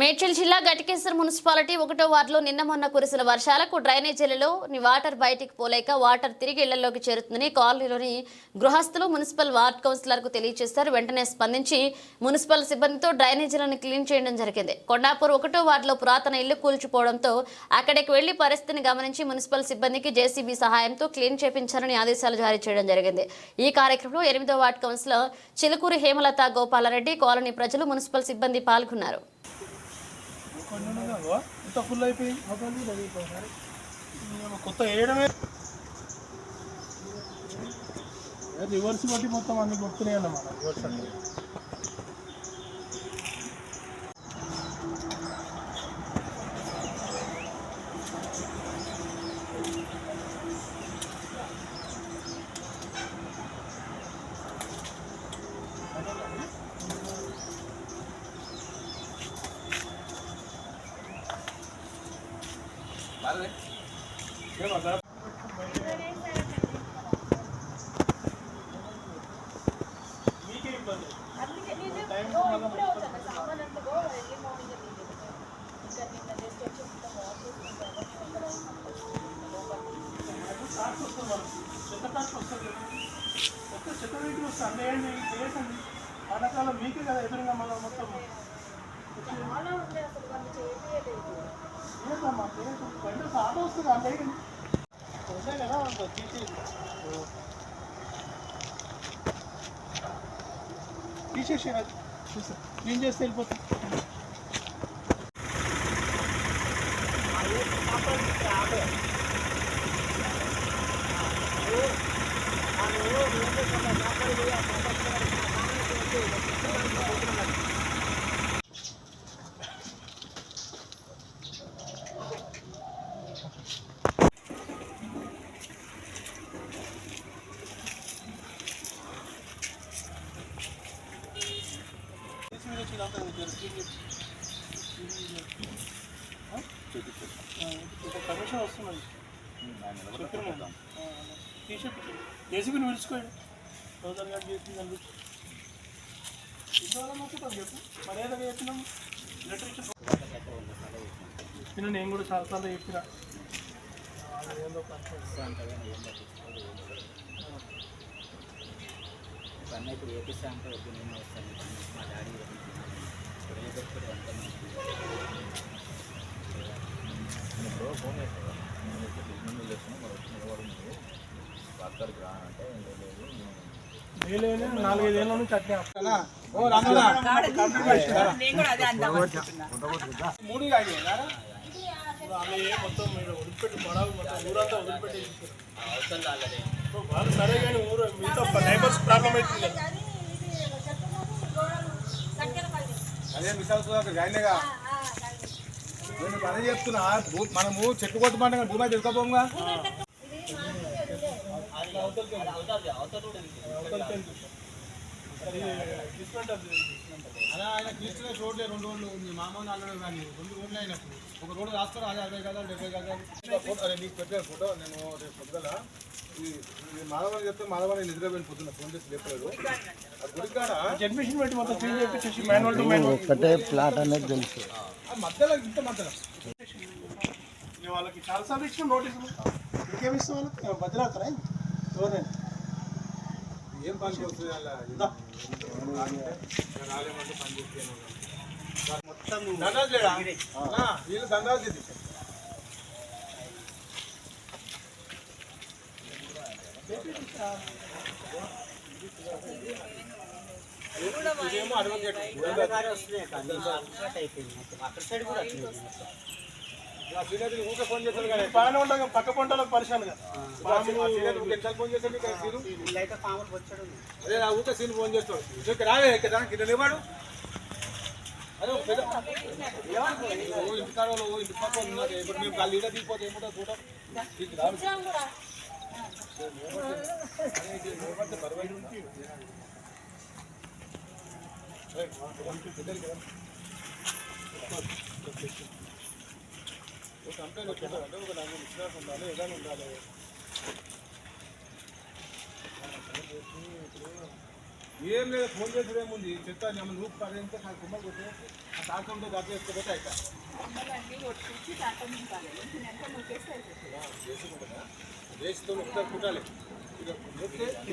మేడ్చల్ జిల్లా గటికేశ్వర్ మున్సిపాలిటీ ఒకటో వార్డులో నిన్న మొన్న కురిసిన వర్షాలకు డ్రైనేజీలలో వాటర్ బయటికి పోలేక వాటర్ తిరిగి ఇళ్ళలోకి చేరుతుందని కాలనీలోని గృహస్థులు మున్సిపల్ వార్డ్ కౌన్సిలర్కు తెలియజేశారు. వెంటనే స్పందించి మున్సిపల్ సిబ్బందితో డ్రైనేజీలను క్లీన్ చేయడం జరిగింది. కొండాపూర్ ఒకటో వార్డులో పురాతన ఇల్లు కూల్చిపోవడంతో అక్కడికి వెళ్ళి పరిస్థితిని గమనించి మున్సిపల్ సిబ్బందికి జేసీబీ సహాయంతో క్లీన్ చేపించాలని ఆదేశాలు జారీ చేయడం జరిగింది. ఈ కార్యక్రమంలో ఎనిమిదో ward councillor Chilukuri Hemalatha Gopalreddy colony ప్రజలు మున్సిపల్ సిబ్బంది పాల్గొన్నారు. కొన్ని ఉన్నది అనుకో ఇంత ఫుల్ అయిపోయింది. మొత్తం చదివిపోయినారు కొత్త వేయడమే రివర్స్ బట్టి మొత్తం అన్ని కొడుతున్నాయి అన్నమాట రివర్స్ అంటే చెత్త ట్రాక్స్ వస్తుంది కదా. చెత్త వెహికల్ వస్తుంది అన్నేయండి చేసండి మీకే కదా ఎదురుగా మనం మొత్తం ఏంటమ్మా చేయకు. బండి వస్తే వస్తుంది అన్నేయండి ఉంటాయి కదా తీసేది తీసేసి అది క్లీన్ చేస్తే ఇప్పుడు కమిషన్ వస్తున్నది చెప్పిన టీషర్ట్ జేసీబీని పిలుచుకోండి రోజర్ గారు చేసింది కనిపించి ఇంతవరకు మొత్తం చెప్పు మర్యాదగా చెప్పినాం లెటర్ ఇచ్చి చెప్పిన నేను కూడా చాలాసార్లు చెప్పిన ఏందో ఇప్పుడు ఏపీ అంటే నేను వస్తాను. మా డాడీ ఇవన్నీ పెట్టుకుని అంతా ఇప్పుడు ఫోన్ చేస్తాను నేను వచ్చి డాక్టర్కి లేదు నుంచి మూడు మొత్తం వదిలిపెట్టి పడాలి మొత్తం ఊరంతా వదిలిపెట్టి వాళ్ళు సరే కానీ ఊరు మీతో నైబర్స్ ప్రాబ్లం అవుతుంది కదా అదే మిసాల్ సుధాకర్ నేను పని చెప్తున్నా మనము చెట్టు కొట్టమంటే భూమి తెలుసుకోపోగా డిస్మెంట్ అది అలా ఆయన తీసుకునే రోడ్లే రెండు రోడ్లు మీ మామ అల్లడు కానీ రెండు రోడ్లు అయినప్పుడు ఒక రోడ్డు రాస్తారు? అదే అరవై గదాలు డెబ్బై గదాలు ఫోటో అదే నీకు పెట్టే ఫోటో నేను రేపు పొద్దుగల ఈ చెప్తే మాధవని నిద్రపోయిన పొద్దున్న. ఫోన్ చేసి లేపలేదు గుడికాడ ఒకటే ప్లాట్ అనేది తెలుసు. ఆ మధ్యలో ఇంత మధ్యలో. వాళ్ళకి చాలాసార్లు ఇచ్చిన నోటీసులు ఇంకేమి ఇస్తాం వాళ్ళకి? బదిలాతారా ఎవరైనా ఏం పని వస్తుంది అలా? రాలేమంటే పని చేస్తాను మొత్తం లేడా వీళ్ళు అడ్వకేట్ అక్కడ సైడ్ కూడా అట్లే. నా సీనియర్ ఊరికే ఫోన్ చేశారు కానీ బాగానే ఉండగా పక్క పరిశాను కదా. ఫోన్ వచ్చాడు. అదే నా ఊరికే సీన్ ఫోన్ చేస్తాడు. ఇక్కడ రావే ఇక్కడ కింద అదే పెద్ద వాళ్ళు, ఓ ఇంటి పక్క ఇప్పుడు మేము దిగిపోతే ఏముంటుంది ఇది రాదు. కంప్లైంట్ వచ్చింది అంటే ఒక నలుగురు ఇచ్చినాక ఉండాలి ఏదైనా ఉండాలి ఏం లేదు ఫోన్ చేసేది ఏముంది చెత్త ఏమన్నా నువ్వు పడింటే నాకు కుమ్మ కొట్టి ఆ తాకంతో దాటి వేసుకోపోతే అయితా చేసుకుంటా వేసుతో ఒకసారి కుట్టాలి ఇక